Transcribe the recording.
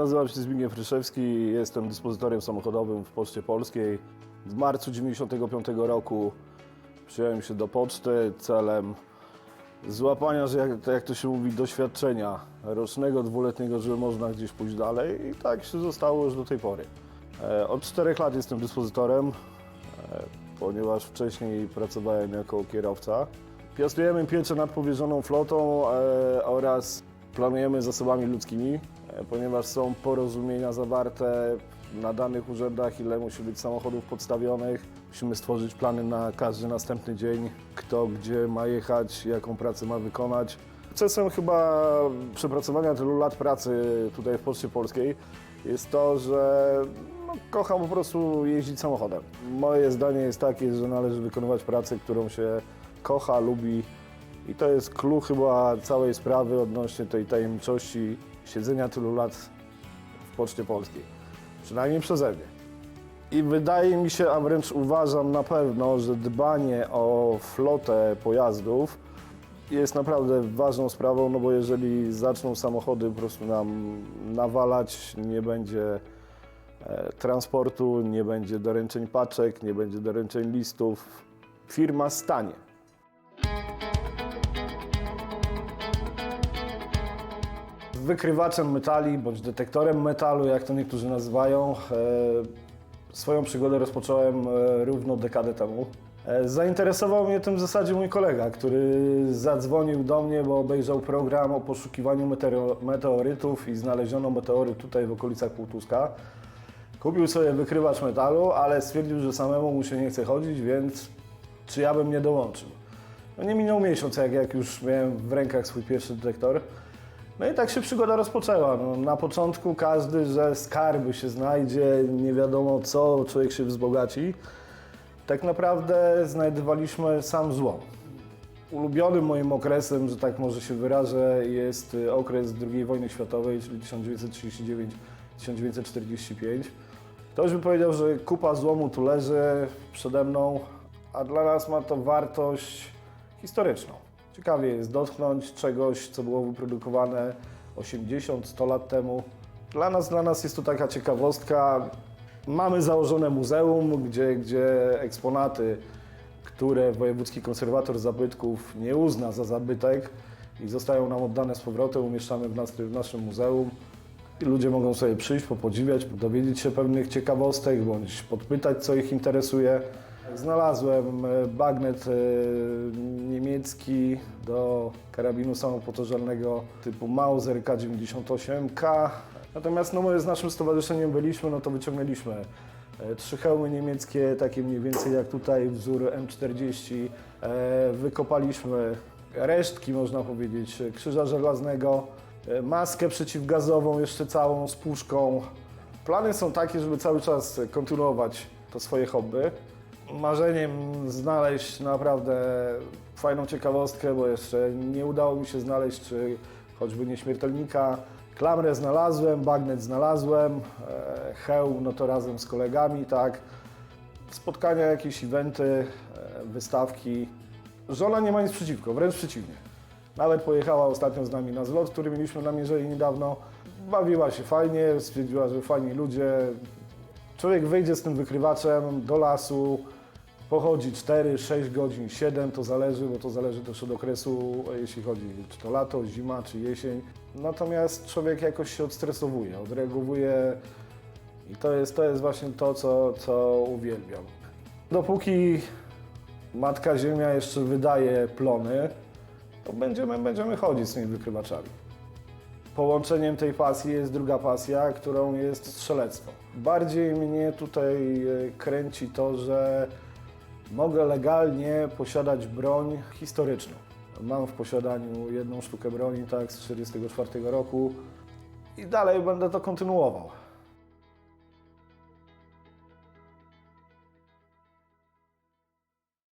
Nazywam się Zbigniew Ryszewski, jestem dyspozytorem samochodowym w Poczcie Polskiej. W marcu 1995 roku przyjąłem się do poczty celem złapania, że jak, jak to się mówi, doświadczenia rocznego, dwuletniego, żeby można gdzieś pójść dalej i tak się zostało już do tej pory. E, Od czterech lat jestem dyspozytorem, e, ponieważ wcześniej pracowałem jako kierowca. Piastujemy pieczę nad powierzoną flotą e, oraz planujemy zasobami ludzkimi, ponieważ są porozumienia zawarte na danych urzędach, ile musi być samochodów podstawionych. Musimy stworzyć plany na każdy następny dzień, kto gdzie ma jechać, jaką pracę ma wykonać. Sukcesem chyba przepracowania tylu lat pracy tutaj w Poczcie Polskiej jest to, że no, kocham po prostu jeździć samochodem. Moje zdanie jest takie, że należy wykonywać pracę, którą się kocha, lubi i to jest klucz chyba całej sprawy odnośnie tej tajemniczości siedzenia tylu lat w Poczcie Polskiej. Przynajmniej przeze mnie. I wydaje mi się, a wręcz uważam na pewno, że dbanie o flotę pojazdów jest naprawdę ważną sprawą, no bo jeżeli zaczną samochody po prostu nam nawalać, nie będzie e, transportu, nie będzie doręczeń paczek, nie będzie doręczeń listów, firma stanie. Wykrywaczem metali bądź detektorem metalu, jak to niektórzy nazywają, e, swoją przygodę rozpocząłem e, równo dekadę temu. E, Zainteresował mnie tym w zasadzie mój kolega, który zadzwonił do mnie, bo obejrzał program o poszukiwaniu meteorytów i znaleziono meteoryt tutaj w okolicach Półtuska. Kupił sobie wykrywacz metalu, ale stwierdził, że samemu mu się nie chce chodzić, więc czy ja bym nie dołączył. No nie minął miesiąc, jak, jak już miałem w rękach swój pierwszy detektor. No i tak się przygoda rozpoczęła. No, na początku każdy, że skarby się znajdzie, nie wiadomo co, człowiek się wzbogaci. Tak naprawdę znajdowaliśmy sam złom. Ulubionym moim okresem, że tak może się wyrażę, jest y, okres II wojny światowej, czyli 1939-1945. Ktoś by powiedział, że kupa złomu tu leży przede mną, a dla nas ma to wartość historyczną. Ciekawie jest dotknąć czegoś, co było wyprodukowane 80-100 lat temu. Dla nas, dla nas jest to taka ciekawostka. Mamy założone muzeum, gdzie, gdzie eksponaty, które wojewódzki konserwator zabytków nie uzna za zabytek i zostają nam oddane z powrotem, umieszczamy w, nas, w naszym muzeum. I ludzie mogą sobie przyjść, popodziwiać, dowiedzieć się pewnych ciekawostek, bądź podpytać, co ich interesuje. Znalazłem e, bagnet e, niemiecki do karabinu samopotożalnego typu Mauser K98K. Natomiast no, my z naszym stowarzyszeniem byliśmy, no to wyciągnęliśmy e, trzy hełmy niemieckie, takie mniej więcej jak tutaj, wzór M40. E, Wykopaliśmy resztki, można powiedzieć, krzyża żelaznego, maskę przeciwgazową jeszcze całą z puszką. Plany są takie, żeby cały czas kontynuować to swoje hobby. Marzeniem znaleźć naprawdę fajną ciekawostkę, bo jeszcze nie udało mi się znaleźć, czy choćby nieśmiertelnika. Klamrę znalazłem, bagnet znalazłem, e, hełm no to razem z kolegami, tak. Spotkania, jakieś eventy, e, wystawki. Żona nie ma nic przeciwko, wręcz przeciwnie. Nawet pojechała ostatnio z nami na zlot, który mieliśmy namierzeni niedawno. Bawiła się fajnie, stwierdziła, że fajni ludzie. Człowiek wyjdzie z tym wykrywaczem do lasu, pochodzi 4, 6 godzin, 7, to zależy, bo to zależy też od okresu, jeśli chodzi czy to lato, zima, czy jesień. Natomiast człowiek jakoś się odstresowuje, odreagowuje i to jest, to jest właśnie to, co, co uwielbiam. Dopóki Matka Ziemia jeszcze wydaje plony, to będziemy, będziemy chodzić z tymi wykrywaczami. Połączeniem tej pasji jest druga pasja, którą jest strzelectwo. Bardziej mnie tutaj e, kręci to, że mogę legalnie posiadać broń historyczną. Mam w posiadaniu jedną sztukę broni, tak, z 1944 roku i dalej będę to kontynuował.